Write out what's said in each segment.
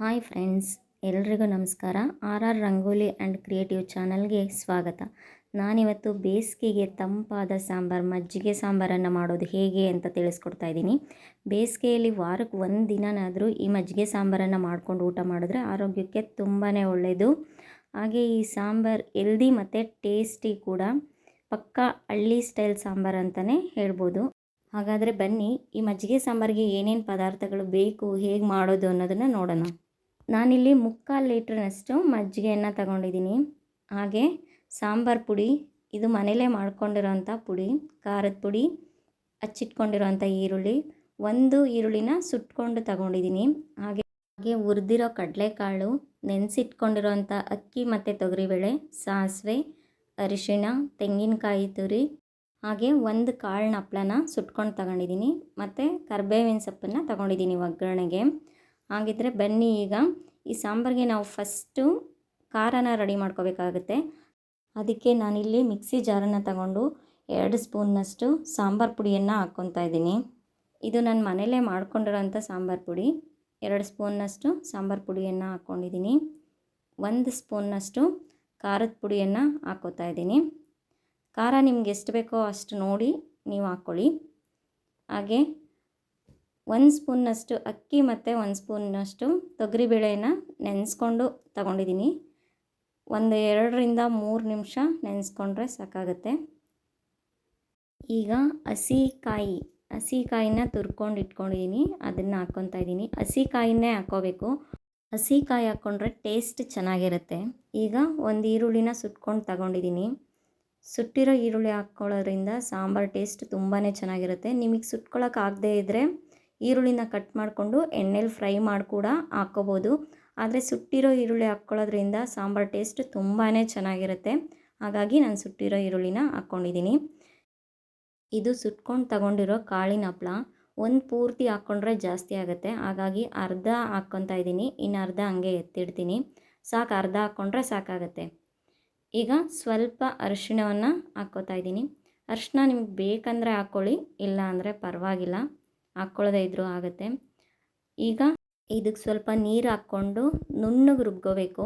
Hi friends, ಎಲ್ರಿಗೂ ನಮಸ್ಕಾರ. R R rangoli and creative ಚಾನಲ್ಗೆ ಸ್ವಾಗತ. ನಾನಿವತ್ತು ಬೇಸಿಗೆಗೆ ತಂಪಾದ ಸಾಂಬಾರು, ಮಜ್ಜಿಗೆ ಸಾಂಬಾರನ್ನು ಮಾಡೋದು ಹೇಗೆ ಅಂತ ತಿಳಿಸ್ಕೊಡ್ತಾ ಇದ್ದೀನಿ. ಬೇಸಿಗೆಯಲ್ಲಿ ವಾರಕ್ಕೆ ಒಂದು ದಿನನಾದರೂ ಈ ಮಜ್ಜಿಗೆ ಸಾಂಬಾರನ್ನು ಮಾಡ್ಕೊಂಡು ಊಟ ಮಾಡಿದ್ರೆ ಆರೋಗ್ಯಕ್ಕೆ ತುಂಬಾ ಒಳ್ಳೆಯದು ಹಾಗೆ ಈ ಸಾಂಬಾರು ಎಲ್ದಿ ಮತ್ತು ಟೇಸ್ಟಿ ಕೂಡ ಪಕ್ಕಾ ಹಳ್ಳಿ ಸ್ಟೈಲ್ ಸಾಂಬಾರು ಅಂತಲೇ ಹೇಳ್ಬೋದು. ಹಾಗಾದರೆ ಬನ್ನಿ, ಈ ಮಜ್ಜಿಗೆ ಸಾಂಬಾರಿಗೆ ಏನೇನು ಪದಾರ್ಥಗಳು ಬೇಕು, ಹೇಗೆ ಮಾಡೋದು ಅನ್ನೋದನ್ನು ನೋಡೋಣ. ನಾನಿಲ್ಲಿ ಮುಕ್ಕಾಲು ಲೀಟ್ರ್ನಷ್ಟು ಮಜ್ಜಿಗೆಯನ್ನು ತಗೊಂಡಿದ್ದೀನಿ. ಹಾಗೆ ಸಾಂಬಾರು ಪುಡಿ, ಇದು ಮನೆಯಲ್ಲೇ ಮಾಡ್ಕೊಂಡಿರೋಂಥ ಪುಡಿ, ಖಾರದ ಪುಡಿ ಹಚ್ಚಿಟ್ಕೊಂಡಿರೋಂಥ ಈರುಳ್ಳಿ, ಒಂದು ಈರುಳ್ಳಿನ ಸುಟ್ಕೊಂಡು ತಗೊಂಡಿದ್ದೀನಿ. ಹಾಗೆ ಹಾಗೆ ಹುರಿದಿರೋ ಕಡಲೆಕಾಳು, ನೆನೆಸಿಟ್ಕೊಂಡಿರೋಂಥ ಅಕ್ಕಿ ಮತ್ತು ತೊಗರಿಬೇಳೆ, ಸಾಸಿವೆ, ಅರಿಶಿಣ, ತೆಂಗಿನಕಾಯಿ ತುರಿ, ಹಾಗೆ ಒಂದು ಕಾಳಿನ ಹಪ್ಪಳನ ಸುಟ್ಕೊಂಡು ತಗೊಂಡಿದ್ದೀನಿ. ಮತ್ತು ಕರ್ಬೇವಿನ ಸೊಪ್ಪನ್ನು ತಗೊಂಡಿದ್ದೀನಿ ಒಗ್ಗರಣೆಗೆ. ಹಾಗಿದ್ರೆ ಬನ್ನಿ ಈಗ. ಈ ಸಾಂಬಾರಿಗೆ ನಾವು ಫಸ್ಟು ಖಾರನ ರೆಡಿ ಮಾಡ್ಕೋಬೇಕಾಗುತ್ತೆ. ಅದಕ್ಕೆ ನಾನಿಲ್ಲಿ ಮಿಕ್ಸಿ ಜಾರನ್ನು ತಗೊಂಡು ಎರಡು ಸ್ಪೂನ್ನಷ್ಟು ಸಾಂಬಾರು ಪುಡಿಯನ್ನು ಹಾಕ್ಕೊತಾ ಇದ್ದೀನಿ. ಇದು ನಾನು ಮನೆಯಲ್ಲೇ ಮಾಡ್ಕೊಂಡಿರೋಂಥ ಸಾಂಬಾರು ಪುಡಿ. ಎರಡು ಸ್ಪೂನ್ನಷ್ಟು ಸಾಂಬಾರು ಪುಡಿಯನ್ನು ಹಾಕ್ಕೊಂಡಿದ್ದೀನಿ. ಒಂದು ಸ್ಪೂನ್ನಷ್ಟು ಖಾರದ ಪುಡಿಯನ್ನು ಹಾಕ್ಕೋತಾ ಇದ್ದೀನಿ. ಖಾರ ನಿಮ್ಗೆ ಎಷ್ಟು ಬೇಕೋ ಅಷ್ಟು ನೋಡಿ ನೀವು ಹಾಕ್ಕೊಳ್ಳಿ. ಹಾಗೆ ಒಂದು ಸ್ಪೂನ್ನಷ್ಟು ಅಕ್ಕಿ ಮತ್ತು ಒಂದು ಸ್ಪೂನ್ನಷ್ಟು ತೊಗರಿಬೇಳೆನ ನೆನೆಸ್ಕೊಂಡು ತಗೊಂಡಿದ್ದೀನಿ ಒಂದು ಎರಡರಿಂದ ಮೂರು ನಿಮಿಷ ನೆನೆಸ್ಕೊಂಡ್ರೆ ಸಾಕಾಗುತ್ತೆ. ಈಗ ಹಸಿ ಕಾಯಿ ಹಸಿ ಕಾಯಿನ ತುರ್ಕೊಂಡು ಇಟ್ಕೊಂಡಿದ್ದೀನಿ ಅದನ್ನು ಹಾಕ್ಕೊತಾ ಇದ್ದೀನಿ ಹಸಿ ಕಾಯಿನೇ ಹಾಕ್ಕೋಬೇಕು ಹಸಿ ಕಾಯಿ ಹಾಕ್ಕೊಂಡ್ರೆ ಟೇಸ್ಟ್ ಚೆನ್ನಾಗಿರುತ್ತೆ. ಈಗ ಒಂದು ಈರುಳ್ಳಿನ ಸುಟ್ಕೊಂಡು ತಗೊಂಡಿದ್ದೀನಿ ಸುಟ್ಟಿರೋ ಈರುಳ್ಳಿ ಹಾಕ್ಕೊಳ್ಳೋದ್ರಿಂದ ಸಾಂಬಾರು ಟೇಸ್ಟ್ ತುಂಬಾ ಚೆನ್ನಾಗಿರುತ್ತೆ. ನಿಮಗೆ ಸುಟ್ಕೊಳ್ಳೋಕ್ಕಾಗದೇ ಇದ್ದರೆ ಈರುಳ್ಳಿನ ಕಟ್ ಮಾಡಿಕೊಂಡು ಎಣ್ಣೆಲಿ ಫ್ರೈ ಮಾಡಿ ಕೂಡ ಹಾಕ್ಕೋಬೋದು ಆದರೆ ಸುಟ್ಟಿರೋ ಈರುಳ್ಳಿ ಹಾಕ್ಕೊಳ್ಳೋದ್ರಿಂದ ಸಾಂಬಾರು ಟೇಸ್ಟ್ ತುಂಬಾ ಚೆನ್ನಾಗಿರುತ್ತೆ. ಹಾಗಾಗಿ ನಾನು ಸುಟ್ಟಿರೋ ಈರುಳ್ಳಿನ ಹಾಕ್ಕೊಂಡಿದ್ದೀನಿ ಇದು ಸುಟ್ಕೊಂಡು ತಗೊಂಡಿರೋ ಕಾಳಿನ ಹಪ್ಳ ಒಂದು ಪೂರ್ತಿ ಹಾಕ್ಕೊಂಡ್ರೆ ಜಾಸ್ತಿ ಆಗುತ್ತೆ. ಹಾಗಾಗಿ ಅರ್ಧ ಹಾಕ್ಕೊತಾ ಇದ್ದೀನಿ. ಇನ್ನು ಅರ್ಧ ಹಂಗೆ ಎತ್ತಿಡ್ತೀನಿ. ಸಾಕು ಅರ್ಧ ಹಾಕ್ಕೊಂಡ್ರೆ ಸಾಕಾಗುತ್ತೆ. ಈಗ ಸ್ವಲ್ಪ ಅರಿಶಿಣವನ್ನು ಹಾಕ್ಕೋತಾ ಇದ್ದೀನಿ. ಅರಿಶಿಣ ನಿಮ್ಗೆ ಬೇಕಂದರೆ ಹಾಕ್ಕೊಳ್ಳಿ ಇಲ್ಲ ಅಂದರೆ ಪರವಾಗಿಲ್ಲ. ಹಾಕ್ಕೊಳ್ಳೋದೇ ಇದ್ದರೂ ಆಗುತ್ತೆ. ಈಗ ಇದಕ್ಕೆ ಸ್ವಲ್ಪ ನೀರು ಹಾಕ್ಕೊಂಡು ನುಣ್ಣಗೆ ರುಬ್ಕೋಬೇಕು.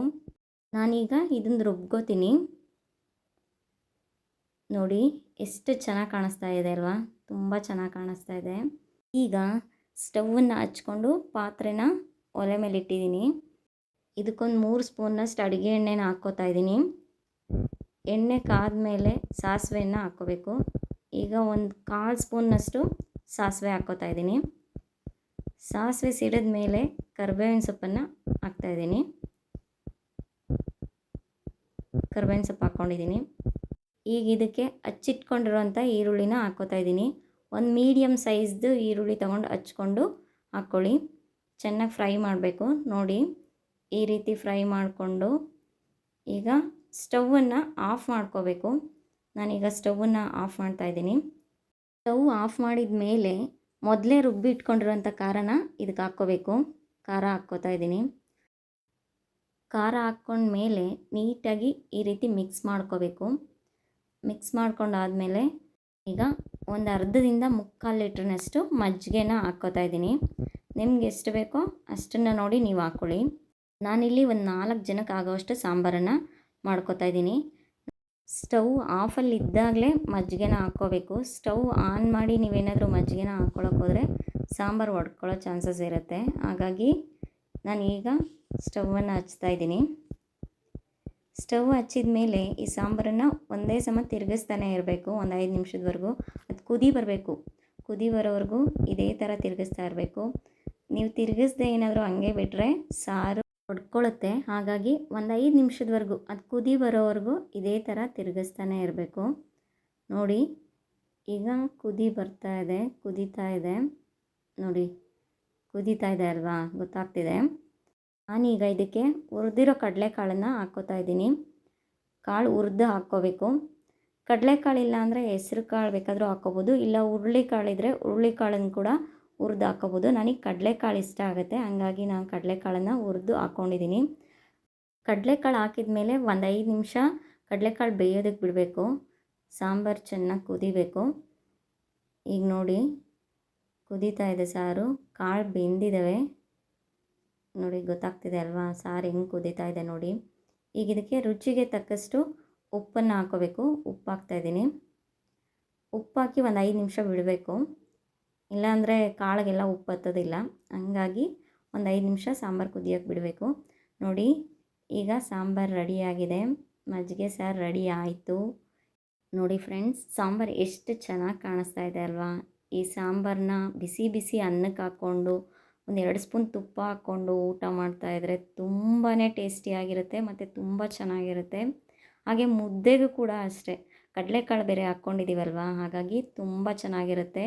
ನಾನೀಗ ಇದನ್ನು ರುಬ್ಕೋತೀನಿ. ನೋಡಿ, ಎಷ್ಟು ಚೆನ್ನಾಗಿ ಕಾಣಿಸ್ತಾ ಇದೆ ಅಲ್ವಾ? ತುಂಬ ಚೆನ್ನಾಗಿ ಕಾಣಿಸ್ತಾ ಇದೆ. ಈಗ ಸ್ಟವನ್ನು ಹಚ್ಕೊಂಡು ಪಾತ್ರೆನ ಒಲೆ ಮೇಲೆ ಇಟ್ಟಿದ್ದೀನಿ. ಇದಕ್ಕೊಂದು ಮೂರು ಸ್ಪೂನ್ನಷ್ಟು ಅಡುಗೆ ಎಣ್ಣೆನ ಹಾಕ್ಕೋತಾ ಇದ್ದೀನಿ. ಎಣ್ಣೆ ಕಾದ ಮೇಲೆ ಸಾಸಿವೆಯನ್ನು ಹಾಕ್ಕೋಬೇಕು. ಈಗ ಒಂದು ಕಾಲು ಸ್ಪೂನ್ನಷ್ಟು ಸಾಸಿವೆ ಹಾಕ್ಕೋತಾ ಇದ್ದೀನಿ. ಸಾಸಿವೆ ಸಿಡಿದ ಮೇಲೆ ಕರ್ಬೇವಿನ ಸೊಪ್ಪನ್ನು ಹಾಕ್ತಾಯಿದ್ದೀನಿ ಕರ್ಬೇವಿನ ಸೊಪ್ಪು ಹಾಕ್ಕೊಂಡಿದ್ದೀನಿ. ಈಗ ಇದಕ್ಕೆ ಹಚ್ಚಿಟ್ಕೊಂಡಿರೋಂಥ ಈರುಳ್ಳಿನ ಹಾಕ್ಕೋತಾ ಇದ್ದೀನಿ. ಒಂದು ಮೀಡಿಯಮ್ ಸೈಜ್ದು ಈರುಳ್ಳಿ ತೊಗೊಂಡು ಹಚ್ಕೊಂಡು ಹಾಕ್ಕೊಳ್ಳಿ. ಚೆನ್ನಾಗಿ ಫ್ರೈ ಮಾಡಬೇಕು. ನೋಡಿ, ಈ ರೀತಿ ಫ್ರೈ ಮಾಡಿಕೊಂಡು ಈಗ ಸ್ಟವನ್ನು ಆಫ್ ಮಾಡ್ಕೋಬೇಕು. ನಾನೀಗ ಸ್ಟವನ್ನು ಆಫ್ ಮಾಡ್ತಾಯಿದ್ದೀನಿ ಸ್ಟವ್ ಆಫ್ ಮಾಡಿದ ಮೇಲೆ ಮೊದಲೇ ರುಬ್ಬಿ ಇಟ್ಕೊಂಡಿರೋಂಥ ಖಾರನ ಇದಕ್ಕೆ ಹಾಕ್ಕೋಬೇಕು. ಖಾರ ಹಾಕ್ಕೋತಾ ಇದ್ದೀನಿ. ಖಾರ ಹಾಕ್ಕೊಂಡ್ಮೇಲೆ ನೀಟಾಗಿ ಈ ರೀತಿ ಮಿಕ್ಸ್ ಮಾಡ್ಕೋಬೇಕು. ಮಿಕ್ಸ್ ಮಾಡ್ಕೊಂಡಾದಮೇಲೆ ಈಗ ಒಂದು ಅರ್ಧದಿಂದ ಮುಕ್ಕಾಲು ಲೀಟ್ರ್ನಷ್ಟು ಮಜ್ಜಿಗೆನ ಹಾಕ್ಕೋತಾ ಇದ್ದೀನಿ. ನಿಮ್ಗೆ ಎಷ್ಟು ಬೇಕೋ ಅಷ್ಟನ್ನು ನೋಡಿ ನೀವು ಹಾಕ್ಕೊಳ್ಳಿ ನಾನಿಲ್ಲಿ ಒಂದು ನಾಲ್ಕು ಜನಕ್ಕೆ ಆಗೋವಷ್ಟು ಸಾಂಬಾರನ್ನು ಮಾಡ್ಕೋತಾ ಇದ್ದೀನಿ. ಸ್ಟವ್ ಆಫಲ್ಲಿ ಇದ್ದಾಗಲೇ ಮಜ್ಜಿಗೆನ ಹಾಕ್ಕೋಬೇಕು. ಸ್ಟವ್ ಆನ್ ಮಾಡಿ ನೀವೇನಾದರೂ ಮಜ್ಜಿಗೆನ ಹಾಕ್ಕೊಳಕ್ಕೆ ಹೋದರೆ ಸಾಂಬಾರು ಒಡ್ಕೊಳ್ಳೋ ಚಾನ್ಸಸ್ ಇರುತ್ತೆ. ಹಾಗಾಗಿ ನಾನು ಈಗ ಸ್ಟವನ್ನು ಹಚ್ತಾ ಇದ್ದೀನಿ. ಸ್ಟವ್ ಹಚ್ಚಿದ ಮೇಲೆ ಈ ಸಾಂಬಾರನ್ನು ಒಂದೇ ಸಮ ತಿರುಗಿಸ್ತಾನೆ ಇರಬೇಕು, ಒಂದು ಐದು ನಿಮಿಷದವರೆಗೂ. ಅದು ಕುದಿ ಬರಬೇಕು. ಕುದಿ ಬರೋವರೆಗೂ ಇದೇ ಥರ ತಿರುಗಿಸ್ತಾ ಇರಬೇಕು. ನೀವು ತಿರುಗಿಸ್ದೆ ಏನಾದರೂ ಹಂಗೆ ಬಿಟ್ಟರೆ ಸಾರು ಹೊಡ್ಕೊಳ್ಳುತ್ತೆ ಹಾಗಾಗಿ ಒಂದು ಐದು ನಿಮಿಷದವರೆಗೂ ಅದು ಕುದಿ ಬರೋವರೆಗೂ ಇದೇ ಥರ ತಿರುಗಿಸ್ತಾನೆ ಇರಬೇಕು. ನೋಡಿ, ಈಗ ಕುದಿ ಬರ್ತಾ ಇದೆ, ಕುದೀತಾ ಇದೆ. ನೋಡಿ, ಕುದೀತಾ ಇದೆ ಅಲ್ವಾ? ಗೊತ್ತಾಗ್ತಿದೆ. ನಾನೀಗ ಇದಕ್ಕೆ ಹುರಿದಿರೋ ಕಡಲೆಕಾಳನ್ನು ಹಾಕ್ಕೋತಾ ಇದ್ದೀನಿ. ಕಾಳು ಹುರಿದು ಹಾಕ್ಕೋಬೇಕು. ಕಡಲೆಕಾಳು ಇಲ್ಲ ಅಂದರೆ ಹೆಸ್ರು ಕಾಳು ಬೇಕಾದರೂ ಹಾಕ್ಕೋಬೋದು. ಇಲ್ಲ, ಹುರುಳಿಕಾಳಿದ್ರೆ ಹುರುಳಿಕಾಳನ್ನು ಕೂಡ ಹುರಿದು ಹಾಕೋಬೋದು ನನಗೆ ಕಡಲೆಕಾಳು ಇಷ್ಟ ಆಗುತ್ತೆ. ಹಂಗಾಗಿ ನಾನು ಕಡಲೆಕಾಳನ್ನು ಹುರಿದು ಹಾಕ್ಕೊಂಡಿದ್ದೀನಿ ಕಡಲೆಕಾಳು ಹಾಕಿದ ಮೇಲೆ ಒಂದು ಐದು ನಿಮಿಷ ಕಡಲೆಕಾಳು ಬೇಯೋದಕ್ಕೆ ಬಿಡಬೇಕು. ಸಾಂಬಾರು ಚೆನ್ನಾಗಿ ಕುದಿಬೇಕು. ಈಗ ನೋಡಿ, ಕುದೀತಾ ಇದೆ ಸಾರು. ಕಾಳು ಬೆಂದಿದ್ದಾವೆ ನೋಡಿ, ಗೊತ್ತಾಗ್ತಿದೆ ಅಲ್ವಾ? ಸಾರು ಹೆಂಗೆ ಕುದೀತಾ ಇದೆ ನೋಡಿ. ಈಗ ಇದಕ್ಕೆ ರುಚಿಗೆ ತಕ್ಕಷ್ಟು ಉಪ್ಪನ್ನು ಹಾಕೋಬೇಕು. ಉಪ್ಪು ಹಾಕ್ತಾಯಿದ್ದೀನಿ ಉಪ್ಪು ಹಾಕಿ ಒಂದು ಐದು ನಿಮಿಷ ಬಿಡಬೇಕು. ಇಲ್ಲಾಂದರೆ ಕಾಳಿಗೆಲ್ಲ ಉಪ್ಪು ಹತ್ತೋದಿಲ್ಲ. ಹಂಗಾಗಿ ಒಂದು ಐದು ನಿಮಿಷ ಸಾಂಬಾರು ಕುದಿಯೋಕೆ ಬಿಡಬೇಕು. ನೋಡಿ, ಈಗ ಸಾಂಬಾರು ರೆಡಿಯಾಗಿದೆ. ಮಜ್ಜಿಗೆ ಸಾರು ರೆಡಿ ಆಯಿತು. ನೋಡಿ ಫ್ರೆಂಡ್ಸ್, ಸಾಂಬಾರು ಎಷ್ಟು ಚೆನ್ನಾಗಿ ಕಾಣಿಸ್ತಾ ಇದೆ ಅಲ್ವಾ? ಈ ಸಾಂಬಾರನ್ನ ಬಿಸಿ ಬಿಸಿ ಅನ್ನಕ್ಕೆ ಹಾಕ್ಕೊಂಡು, ಒಂದು ಎರಡು ಸ್ಪೂನ್ ತುಪ್ಪ ಹಾಕ್ಕೊಂಡು ಊಟ ಮಾಡ್ತಾಯಿದ್ರೆ ತುಂಬಾ ಟೇಸ್ಟಿಯಾಗಿರುತ್ತೆ ಮತ್ತು ತುಂಬ ಚೆನ್ನಾಗಿರುತ್ತೆ. ಹಾಗೆ ಮುದ್ದೆಗೂ ಕೂಡ ಅಷ್ಟೇ. ಕಡಲೆಕಾಳು ಬೇರೆ ಹಾಕ್ಕೊಂಡಿದ್ದೀವಲ್ವಾ ಹಾಗಾಗಿ ತುಂಬ ಚೆನ್ನಾಗಿರುತ್ತೆ.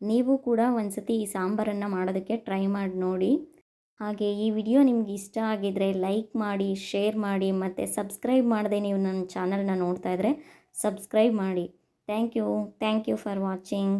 ನೀವು ಕೂಡ ಒಂದು ಸತಿ ಈ ಸಾಂಬಾರನ್ನು ಮಾಡೋದಕ್ಕೆ ಟ್ರೈ ಮಾಡಿ ನೋಡಿ. ಹಾಗೆ ಈ ವಿಡಿಯೋ ನಿಮ್ಗೆ ಇಷ್ಟ ಆಗಿದರೆ ಲೈಕ್ ಮಾಡಿ ಶೇರ್ ಮಾಡಿ ಮತ್ತು ಸಬ್ಸ್ಕ್ರೈಬ್ ಮಾಡದೆ ನೀವು ನನ್ನ ಚಾನಲ್ನ ನೋಡ್ತಾ ಇದ್ದರೆ ಸಬ್ಸ್ಕ್ರೈಬ್ ಮಾಡಿ. Thank you thank you for watching